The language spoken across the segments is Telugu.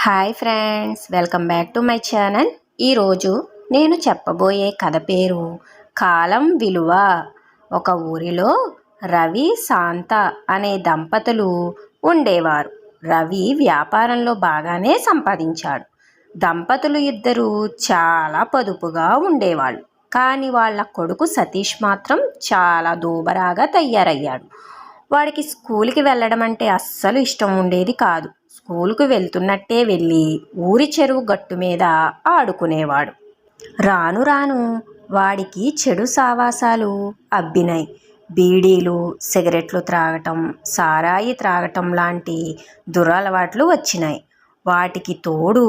Hi friends welcome back to my channel. ఈరోజు నేను చెప్పబోయే కథ పేరు కాలం విలువ. ఒక ఊరిలో రవి శాంత అనే దంపతులు ఉండేవారు. రవి వ్యాపారంలో బాగానే సంపాదించాడు. దంపతులు ఇద్దరు చాలా పొదుపుగా ఉండేవాళ్ళు. కానీ వాళ్ళ కొడుకు సతీష్ మాత్రం చాలా దూబరాగా తయారయ్యాడు. వాడికి స్కూల్కి వెళ్ళడం అంటే అస్సలు ఇష్టం ఉండేది కాదు. స్కూలుకు వెళ్తున్నట్టే వెళ్ళి ఊరి చెరువు గట్టు మీద ఆడుకునేవాడు. రాను రాను వాడికి చెడు సావాసాలు అబ్బినాయి బీడీలు సిగరెట్లు త్రాగటం సారాయి త్రాగటం లాంటి దురలవాట్లు వచ్చినాయి వాటికి తోడు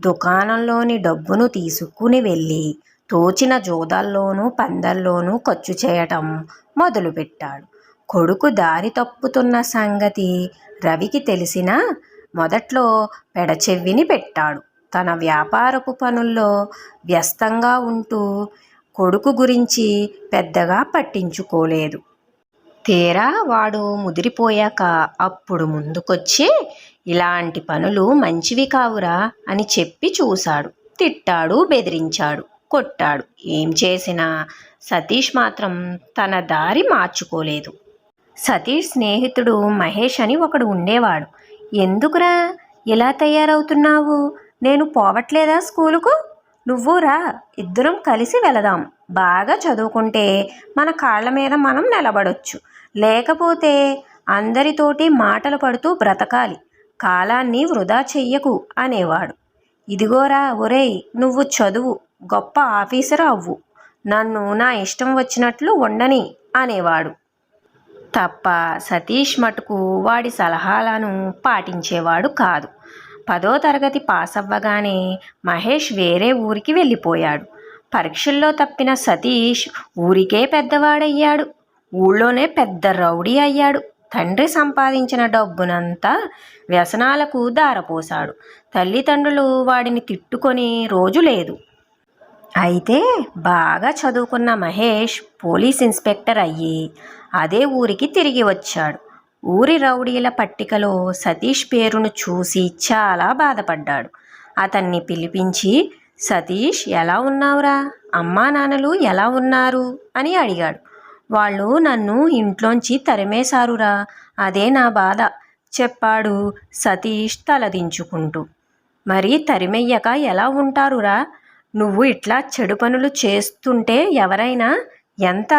దుకాణంలోని డబ్బును తీసుకుని వెళ్ళి తోచిన జోదాల్లోనూ పందల్లోనూ ఖర్చు చేయటం మొదలుపెట్టాడు. కొడుకు దారి తప్పుతున్న సంగతి రవికి తెలిసినా మొదట్లో పెడచెవ్విని పెట్టాడు. తన వ్యాపారపు పనుల్లో వ్యస్తంగా ఉంటూ కొడుకు గురించి పెద్దగా పట్టించుకోలేదు. తీరా వాడు ముదిరిపోయాక అప్పుడు ముందుకొచ్చి ఇలాంటి పనులు మంచివి కావురా అని చెప్పి చూశాడు. తిట్టాడు బెదిరించాడు కొట్టాడు. ఏం చేసినా సతీష్ మాత్రం తన దారి మార్చుకోలేదు. సతీష్ స్నేహితుడు మహేష్ అని ఒకడు ఉండేవాడు. ఎందుకురా? ఇలా తయారవుతున్నావు? నేను పోవట్లేదా స్కూలుకు? నువ్వు రా ఇద్దరం కలిసి వెళదాం. బాగా చదువుకుంటే మన కాళ్ళ మీద మనం నిలబడొచ్చు. లేకపోతే అందరితోటి మాటలు పడుతూ బ్రతకాలి. కాలాన్ని వృధా చెయ్యకు అనేవాడు. ఇదిగోరా ఒరేయ్ నువ్వు చదువు. గొప్ప ఆఫీసర్ అవ్వు. నన్ను నా ఇష్టం వచ్చినట్లు ఉండని అనేవాడు. తప్ప సతీష్ మటుకు వాడి సలహాలను పాటించేవాడు కాదు. పదో తరగతి పాస్ అవ్వగానే మహేష్ వేరే ఊరికి వెళ్ళిపోయాడు. పరీక్షల్లో తప్పిన సతీష్ ఊరికే పెద్దవాడయ్యాడు. ఊళ్ళోనే పెద్ద రౌడీ అయ్యాడు. తండ్రి సంపాదించిన డబ్బునంతా వ్యసనాలకు దారపోశాడు. తల్లిదండ్రులు వాడిని తిట్టుకొని రోజు లేదు. అయితే బాగా చదువుకున్న మహేష్ పోలీస్ ఇన్స్పెక్టర్ అయ్యి అదే ఊరికి తిరిగి వచ్చాడు. ఊరి రౌడీల పట్టికలో సతీష్ పేరును చూసి చాలా బాధపడ్డాడు. అతన్ని పిలిపించి సతీష్ ఎలా ఉన్నావురా? అమ్మా నాన్నలు ఎలా ఉన్నారు? అని అడిగాడు. వాళ్ళు నన్ను ఇంట్లోంచి తరిమేశారురా. అదే నా బాధ చెప్పాడు సతీష్ తలదించుకుంటూ. మరి తరిమెయ్యక ఎలా ఉంటారురా? నువ్వు ఇట్లా చెడు పనులు చేస్తుంటే ఎవరైనా ఎంత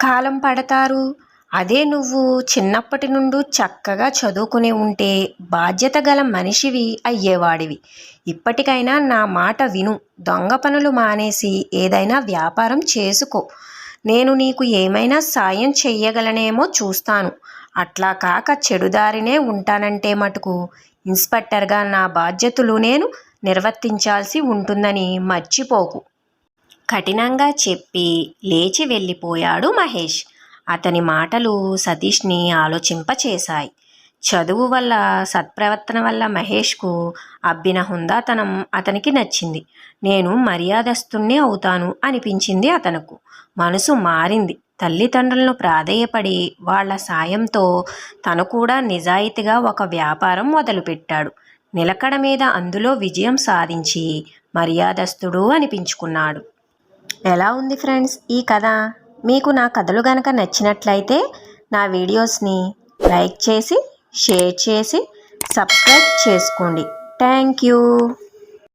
కాలం పడతారు? అదే నువ్వు చిన్నప్పటి నుండి చక్కగా చదువుకుని ఉంటే బాధ్యత గల మనిషివి అయ్యేవాడివి. ఇప్పటికైనా నా మాట విను. దొంగ పనులు మానేసి ఏదైనా వ్యాపారం చేసుకో. నేను నీకు ఏమైనా సాయం చెయ్యగలనేమో చూస్తాను. అట్లా కాక చెడుదారినే ఉంటానంటే మటుకు ఇన్స్పెక్టర్గా నా బాధ్యతలు నేను నిర్వర్తించాల్సి ఉంటుందని మర్చిపోకు. కఠినంగా చెప్పి లేచి వెళ్ళిపోయాడు మహేష్. అతని మాటలు సతీష్ని ఆలోచింపచేశాయి. చదువు వల్ల సత్ప్రవర్తన వల్ల మహేష్కు అబ్బిన హుందాతనం అతనికి నచ్చింది. నేను మర్యాదస్తున్నే అవుతాను అనిపించింది అతనుకు. మనసు మారింది. తల్లిదండ్రులను ప్రాధేయపడి వాళ్ళ సాయంతో తను కూడా నిజాయితీగా ఒక వ్యాపారం మొదలుపెట్టాడు. నిలకడ మీద అందులో విజయం సాధించి మర్యాదస్తుడు అనిపించుకున్నాడు. ఎలా ఉంది ఫ్రెండ్స్ ఈ కథ? మీకు నా కథలు గనక నచ్చినట్లయితే నా వీడియోస్ని లైక్ చేసి షేర్ చేసి సబ్స్క్రైబ్ చేసుకోండి. Thank you.